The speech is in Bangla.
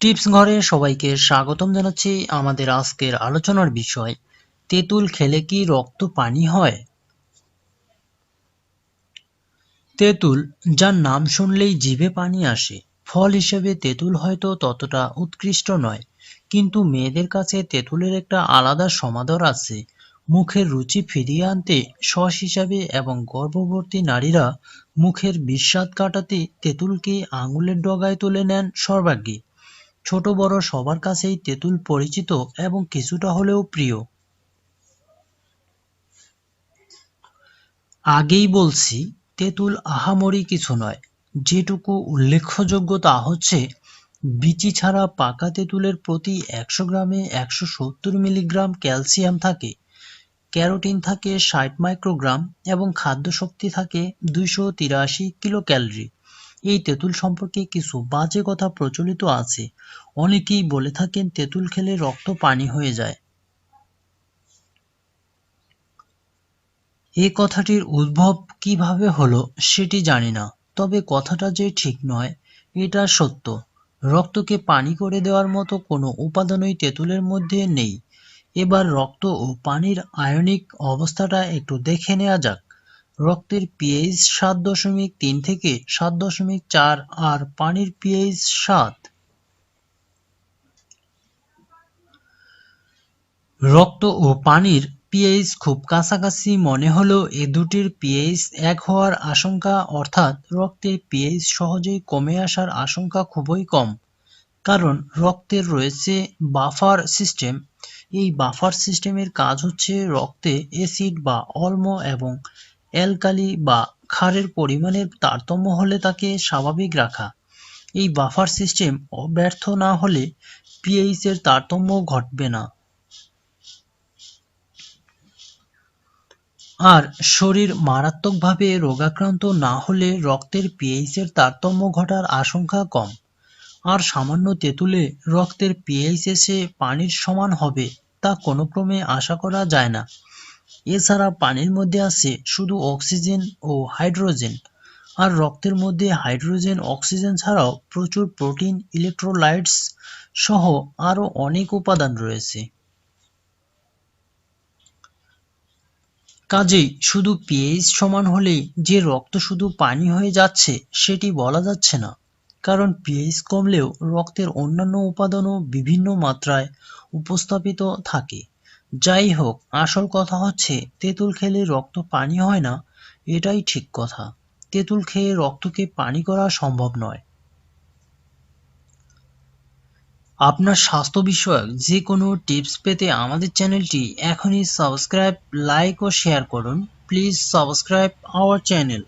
টিপস ঘরে সবাইকে স্বাগতম জানাচ্ছি আমাদের আজকের আলোচনার বিষয়, তেঁতুল খেলে কি রক্ত পানি হয়? তেঁতুল, যার নাম শুনলেই জিভে পানি আসে, ফল হিসেবে তেঁতুল হয়তো ততটা উৎকৃষ্ট নয়, কিন্তু মেয়েদের কাছে তেঁতুলের একটা আলাদা সমাদর আছে, মুখের রুচি ফিরিয়ে আনতে সস হিসাবে এবং গর্ভবতী নারীরা মুখের বিস্বাদ কাটাতে তেঁতুলকে আঙুলের ডগায় তুলে নেন সর্বাগ্যে ছোট বড় সবার কাছেই তেঁতুল পরিচিত এবং কিছুটা হলেও প্রিয়। আগেই বলছি, তেঁতুল আহামরি কিছু নয়। যেটুকু উল্লেখযোগ্য তা হচ্ছে, বিচি ছাড়া পাকা তেঁতুলের প্রতি একশো গ্রামে একশো সত্তর মিলিগ্রাম ক্যালসিয়াম থাকে, ক্যারোটিন থাকে ষাট মাইক্রোগ্রাম এবং খাদ্য শক্তি থাকে দুইশো তিরাশি কিলো ক্যালোরি এই তেঁতুল সম্পর্কে কিছু বাজে কথা প্রচলিত আছে। অনেকেই বলে থাকেন তেঁতুল খেলে রক্ত পানি হয়ে যায়। এ কথাটির উদ্ভব কীভাবে হলো সেটি জানি না, তবে কথাটা যে ঠিক নয়, এটা সত্য। রক্তকে পানি করে দেওয়ার মতো কোনো উপাদানই তেঁতুলের মধ্যে নেই। এবার রক্ত ও পানির আয়নিক অবস্থাটা একটু দেখে নেওয়া যাক। রক্তের পিএইচ সাত দশমিক তিন থেকে সাত দশমিক চার আর পানির পিএইচ সাত। রক্ত ও পানির পিএইচ খুব কাছাকাছি মনে হলেও এ দুটির পিএইচ এক হওয়ার আশঙ্কা, অর্থাৎ রক্তের পিএইচ সহজেই কমে আসার আশঙ্কা খুবই কম। কারণ রক্তের রয়েছে বাফার সিস্টেম। এই বাফার সিস্টেমের কাজ হচ্ছে রক্তে অ্যাসিড বা অম্ল এবং অ্যালকালি বা ক্ষারের পরিমাণের তারতম্য হলে তাকে স্বাভাবিক রাখা। এই বাফার সিস্টেম অব্যর্থ না হলে পিএইচ এর তারতম্য ঘটবে না। আর শরীর মারাত্মকভাবে রোগাক্রান্ত না হলে রক্তের পিএইচ এর তারতম্য ঘটার আশঙ্কা কম। আর সামান্য তেঁতুলে রক্তের পিএইচ এসে পানির সমান হবে তা কোনো ক্রমে আশা করা যায় না। এছাড়া পানির মধ্যে আছে শুধু অক্সিজেন ও হাইড্রোজেন। আর রক্তের মধ্যে হাইড্রোজেন, অক্সিজেন ছাড়াও প্রচুর প্রোটিন, ইলেকট্রোলাইটস সহ আরও অনেক উপাদান রয়েছে। কাজেই শুধু পিএইচ সমান হলেই যে রক্ত শুধু পানি হয়ে যাচ্ছে সেটি বলা যাচ্ছে না। কারণ পিএইচ কমলেও রক্তের অন্যান্য উপাদানও বিভিন্ন মাত্রায় উপস্থাপিত থাকে। যাই হোক আসল কথা হচ্ছে, তেঁতুল খেলে রক্ত পানি হয় না, এটাই ঠিক কথা। তেঁতুল খেয়ে রক্তকে পানি করা সম্ভব নয়। আপনার স্বাস্থ্য বিষয়ক যে কোনো টিপস পেতে আমাদের চ্যানেলটি এখনই সাবস্ক্রাইব, লাইক ও শেয়ার করুন। Please subscribe our channel.